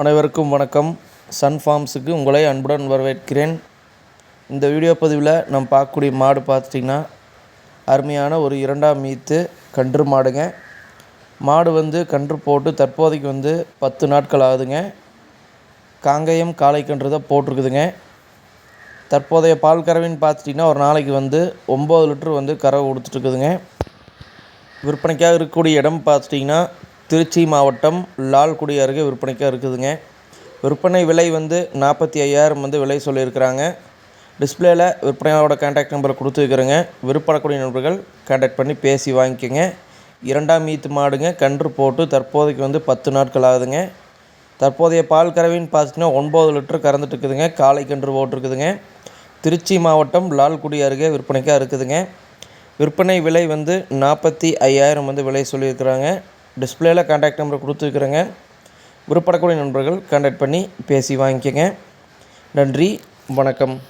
அனைவருக்கும் வணக்கம். சன் ஃபார்ம்ஸுக்கு உங்களை அன்புடன் வரவேற்கிறேன். இந்த வீடியோ பதிவில் நம்ம பார்க்கக்கூடிய மாடு பார்த்துட்டிங்கன்னா அருமையான ஒரு இரண்டாம் மீத்து கன்று மாடுங்க. மாடு வந்து கன்று போட்டு தற்போதைக்கு வந்து பத்து நாட்கள் ஆகுதுங்க. காங்கயம் காளை கன்று தான் போட்டிருக்குதுங்க. தற்போதைய பால் கறவைன்னு பார்த்துட்டிங்கன்னா ஒரு நாளைக்கு வந்து ஒம்பது லிட்ரு வந்து கறவை கொடுத்துட்ருக்குதுங்க விற்பனைக்காக இருக்கக்கூடிய இடம் பார்த்துட்டிங்கன்னா திருச்சி மாவட்டம் லால்குடி அருகே விற்பனைக்காக இருக்குதுங்க. விற்பனை விலை வந்து நாற்பத்தி ஐயாயிரம் வந்து விலை சொல்லியிருக்கிறாங்க. டிஸ்பிளேயில் விற்பனையாளோட கான்டாக்ட் நம்பரை கொடுத்துருக்குறேங்க. விற்பனக்கூடிய விருப்பப்படக்கூடிய நண்பர்கள் கான்டாக்ட் பண்ணி பேசி வாங்கிக்கோங்க. இரண்டாம் மீத்து மாடுங்க கன்று போட்டு தற்போதைக்கு வந்து பத்து நாட்கள் ஆகுதுங்க. தற்போதைய பால் கறவைன்னு பார்த்துட்டிங்கன்னா ஒன்பது லிட்டர் கறந்துட்டு இருக்குதுங்க. காலை கன்று போட்டிருக்குதுங்க. திருச்சி மாவட்டம் லால்குடி அருகே விற்பனைக்காக இருக்குதுங்க. விற்பனை விலை வந்து நாற்பத்தி ஐயாயிரம் வந்து விலை சொல்லியிருக்கிறாங்க. டிஸ்பிளேயில் கான்டாக்ட் நம்பர் கொடுத்துருக்குறேங்க. விருப்பப்படக்கூடிய நண்பர்கள் கான்டாக்ட் பண்ணி பேசி வாங்கிக்கோங்க. நன்றி வணக்கம்.